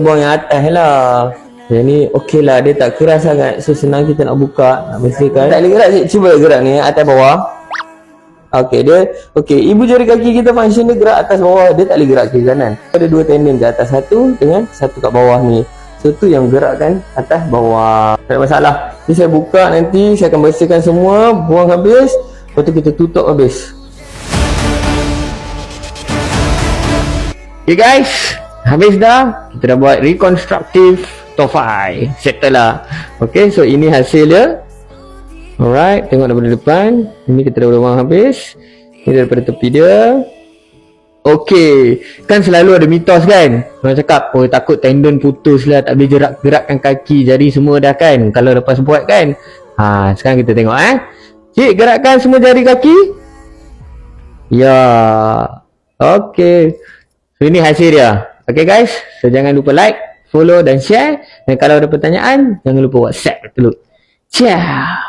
buang yang atas lah. Yang ni okey lah dia tak keras sangat. So senang kita nak buka nak bersihkan. Tak boleh gerak cik cuba gerak ni atas bawah. Okey dia okey ibu jari kaki kita function dia gerak atas bawah. Dia tak boleh gerak kiri kanan. Ada dua tendon di atas. Satu dengan satu kat bawah ni. So tu yang gerakkan atas bawah. Tak ada masalah. Ni saya buka nanti saya akan bersihkan semua buang habis. Lepas tu kita tutup habis. Okay guys, habis dah. Kita dah buat reconstructive tofai. Settle lah. Okay, so ini hasil dia. Alright, tengok daripada depan. Ini kita dah buang habis. Ini daripada tepi dia. Okay, kan selalu ada mitos kan? Orang cakap, oh takut tendon putus lah, tak boleh gerak-gerakkan kaki, jari semua dah kan? Kalau lepas buat kan? Ha, sekarang kita tengok eh. Cik, gerakkan semua jari kaki. Ya. Okay. So ini hasil dia. Okay guys. So jangan lupa like, follow dan share. Dan kalau ada pertanyaan, jangan lupa WhatsApp dulu. Ciao.